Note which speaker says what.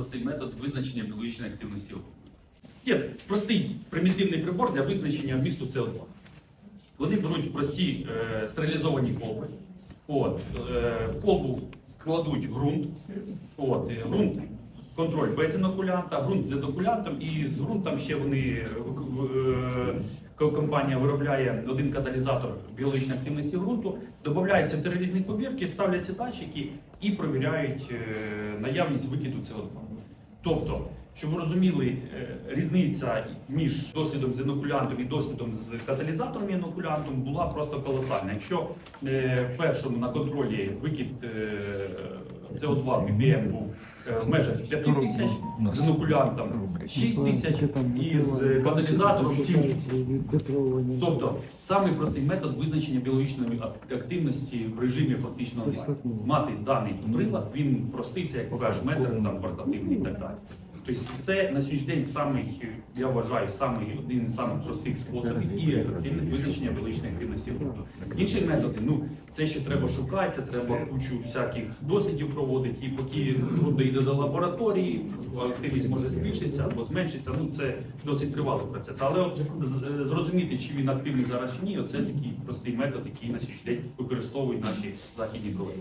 Speaker 1: простий метод визначення біологічної активності ґрунту. Є простий примітивний прибор для визначення вмісту СО2. Вони беруть прості е, стерилізовані колби. От, е, колбу кладуть ґрунт. От, е, ґрунт контроль без інокулянта, ґрунт з інокулянтом, і з ґрунтом ще вони е, компанія виробляє один каталізатор біологічної активності ґрунту, додаються різні повірки, ставляться датчики і провіряють е, наявність викиду СО2. Тобто, щоб ви розуміли, е, різниця між досвідом з інокулянтом і досвідом з каталізатором і інокулянтом була просто колосальна. Якщо е, в першому на контролі викид е, СО2 ppm був в межах 5 тисяч, з інокулянтом 6 тисяч і з каталізатором 7 тисяч. Тобто самий простий метод визначення біологічної активності в режимі фактичного онлайн. Мати даний прилад, він простий, це як покажеш метр, там портативний і так далі. Тобто це на сьогоднішній день самий, я вважаю, самий один з самих простих способів і ефективних визначення біологічної активності ґрунту. Інші методи, ну це ще треба шукати, це треба кучу всяких дослідів проводити, і поки ґрунт дійде до лабораторії, активність може збільшитися або зменшитися. Ну це досить тривалий процес. Але от зрозуміти, чи він активний зараз чи ні, оце такий простий метод, який на сьогоднішній день використовують наші західні колеги.